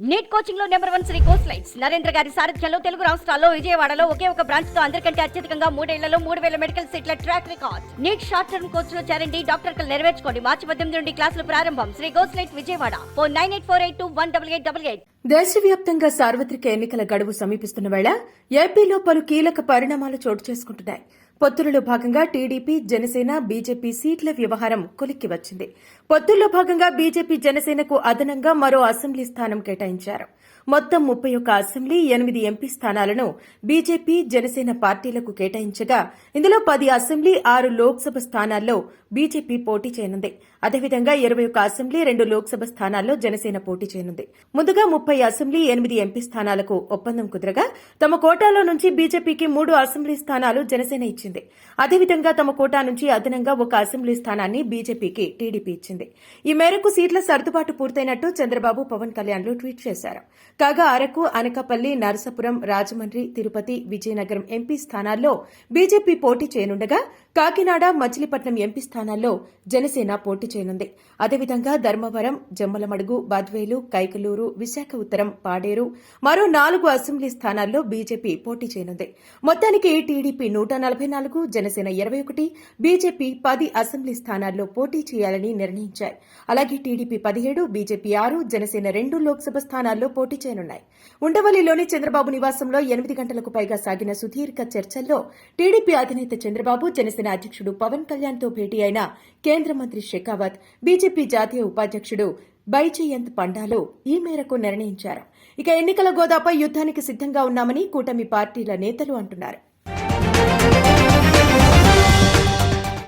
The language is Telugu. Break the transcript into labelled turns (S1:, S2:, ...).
S1: Neat కోచింగ్లో number one Sri course lights. Narendra గారి సారథ్యంలో తెలుగు రాష్ట్రాల్లో విజయవాడలో ఒకే ఒక బ్రాంచ్తో అందరికంటే అత్యధికంగా మూడేళ్ళలో మూడు వేల మెడికల్ సీట్ల track record. NEET short term కోర్స్లో చేరండి డాక్టర్ కలు నెరవేర్చుకోండి. మార్చి పద్దెనిమిది నుండి క్లాసులు ప్రారంభం. Sri course light Vijayawada. Four nine eight four eight two one double eight double eight.
S2: దేశవ్యాప్తంగా సార్వత్రిక ఎన్నికల గడువు సమీపిస్తున్న వేళ ఏపీలో పలు కీలక పరిణామాలు చోటు చేసుకుంటున్నాయి. పొత్తులలో భాగంగా టీడీపీ జనసేన బీజేపీ సీట్ల వ్యవహారం కొలిక్కి వచ్చింది. పొత్తుల్లో భాగంగా బీజేపీ జనసేనకు అదనంగా మరో అసెంబ్లీ స్థానం కేటాయించారు. మొత్తం ముప్పై ఒక్క అసెంబ్లీ ఎనిమిది ఎంపీ స్థానాలను బీజేపీ జనసేన పార్టీలకు కేటాయించగా ఇందులో పది అసెంబ్లీ ఆరు లోక్సభ స్థానాల్లో బీజేపీ పోటీ చేయనుంది. అదేవిధంగా ఇరవై ఒక్క అసెంబ్లీ రెండు లోక్సభ స్థానాల్లో జనసేన పోటీ చేయనుంది. ముందుగా ముప్పై అసెంబ్లీ ఎనిమిది ఎంపీ స్థానాలకు ఒప్పందం కుదరగా తమ కోటాలో నుంచి బీజేపీకి మూడు అసెంబ్లీ స్థానాలు జనసేన ఇచ్చింది. అదేవిధంగా తమ కోటా నుంచి అదనంగా ఒక అసెంబ్లీ స్థానాన్ని బీజేపీకి టీడీపీ ఇచ్చింది. ఈ మేరకు సీట్ల సర్దుబాటు పూర్తయినట్టు చంద్రబాబు పవన్ కళ్యాణ్లు ట్వీట్ చేశారు. కాగా అరకు అనకాపల్లి నరసపురం రాజమండ్రి తిరుపతి విజయనగరం ఎంపీ స్థానాల్లో బీజేపీ పోటీ చేయనుండగా కాకినాడ మచిలీపట్నం ఎంపీ స్థానాల్లో జనసేన పోటీ చేయనుంది. అదేవిధంగా ధర్మవరం జమ్మలమడుగు బద్వేలు కైకలూరు విశాఖ ఉత్తరం పాడేరు మరో నాలుగు అసెంబ్లీ స్థానాల్లో బీజేపీ పోటీ చేయనుంది. మొత్తానికి టీడీపీ నూట నలభై నాలుగు జనసేన ఇరవై ఒకటి బీజేపీ పది అసెంబ్లీ స్థానాల్లో పోటీ చేయాలని నిర్ణయించాయి. అలాగే టీడీపీ పదిహేడు బీజేపీ ఆరు జనసేన రెండు లోక్సభ స్థానాల్లో పోటీ చేయనున్నాయి. ఉండవల్లిలోని చంద్రబాబు నివాసంలో ఎనిమిది గంటలకు పైగా సాగిన సుదీర్ఘ చర్చల్లో టీడీపీ అధినేత చంద్రబాబు జనసేన అధ్యక్షుడు పవన్ కళ్యాణ్తో భేటీ అయిన కేంద్ర మంత్రి షెకావత్ బీజేపీ జాతీయ ఉపాధ్యక్షుడు బైజయంత్ పండాలో ఈ మేరకు నిర్ణయించారు. ఇక ఎన్నికల గోదాపై యుద్దానికి సిద్దంగా ఉన్నామని కూటమి పార్టీల నేతలు అంటున్నారు.